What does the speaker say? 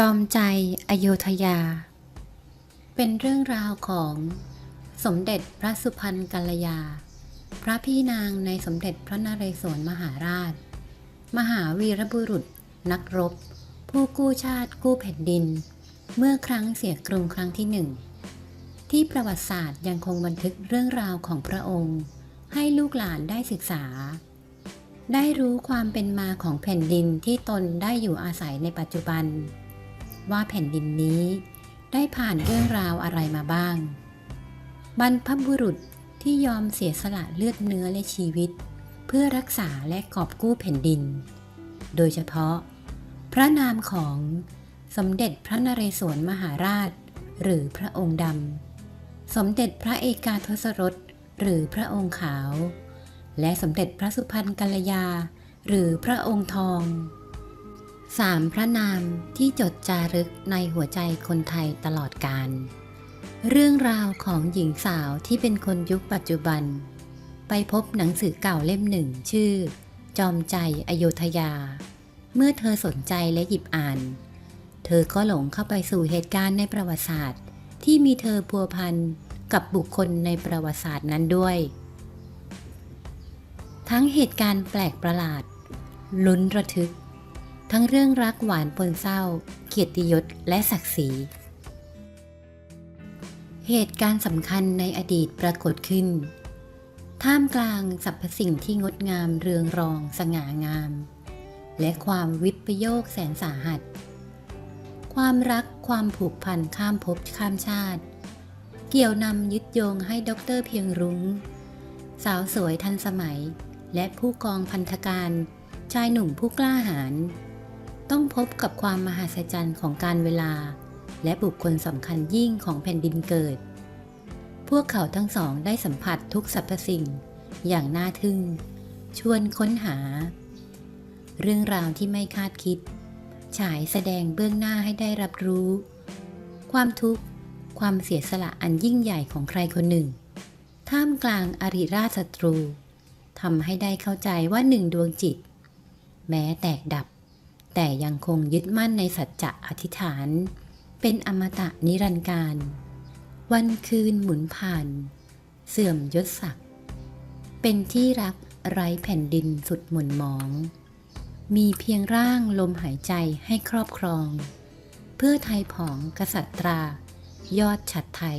จอมใจอโยธยา เป็นเรื่องราวของสมเด็จพระสุพรรณกัลยา พระพี่นางในสมเด็จพระนเรศวรมหาราช มหาวีรบุรุษ นักรบ ผู้กู้ชาติกู้แผ่นดิน เมื่อครั้งเสียกรุงครั้งที่หนึ่ง ที่ประวัติศาสตร์ยังคงบันทึกเรื่องราวของพระองค์ ให้ลูกหลานได้ศึกษา ได้รู้ความเป็นมาของแผ่นดินที่ตนได้อยู่อาศัยในปัจจุบัน ว่าแผ่นดินนี้ ได้ผ่านเรื่องราวอะไรมาบ้าง บรรพบุรุษที่ยอมเสียสละเลือดเนื้อและชีวิต เพื่อรักษาและกอบกู้แผ่นดิน โดยเฉพาะ พระนามของสมเด็จพระนเรศวรมหาราช หรือพระองค์ดำ สมเด็จพระเอกาทศรสหรือพระองค์ขาว และสมเด็จพระสุพรรณกัลยา หรือพระองค์ทอง สามพระนามที่จดจารึกในหัวใจคนไทยตลอดกาลเรื่องราวของหญิงสาวที่เป็นคนยุคปัจจุบัน ไปพบหนังสือเก่าเล่มหนึ่งชื่อ จอมใจอโยธยา เมื่อเธอสนใจและหยิบอ่าน เธอก็หลงเข้าไปสู่เหตุการณ์ในประวัติศาสตร์ ที่มีเธอพัวพันกับบุคคลในประวัติศาสตร์นั้นด้วย ทั้งเหตุการณ์แปลกประหลาด ลุ้นระทึก ทั้งเรื่องรักหวานปนเศร้า เกียรติยศและศักดิ์ศรี เหตุการณ์สำคัญในอดีตปรากฏขึ้น ท่ามกลางสรรพสิ่งที่งดงามเรืองรองสง่างาม และความวิปโยคแสนสาหัส ความรักความผูกพันข้ามภพข้ามชาติ เกี่ยวนำยึดโยงให้ด็อกเตอร์เพียงรุง้ง สาวสวยทันสมัยและผู้กองพันธการชายหนุ่มผู้กล้าหาญ ต้องพบกับความมหัศจรรย์ของการเวลา และบุคคลสำคัญยิ่งของแผ่นดินเกิด พวกเขาทั้งสองได้สัมผัสทุกสรรพสิ่ง อย่างน่าทึ่ง ชวนค้นหา เรื่องราวที่ไม่คาดคิด ฉายแสดงเบื้องหน้าให้ได้รับรู้ ความทุกข์ ความเสียสละอันยิ่งใหญ่ของใครคนหนึ่ง ท่ามกลางอริราชศัตรูทำให้ได้เข้าใจว่าหนึ่งดวงจิต แม้แตกดับ แต่ยังคงยึดมั่นในสัจจะอธิษฐาน เป็นอมตะนิรันดร์การ วันคืนหมุนผ่าน เสื่อมยศศักดิ์เป็นที่รักไร้แผ่นดินสุดหมุนหมอง มีเพียงร่างลมหายใจให้ครอบครอง เพื่อไทยผองกษัตรา ยอดฉัดไทย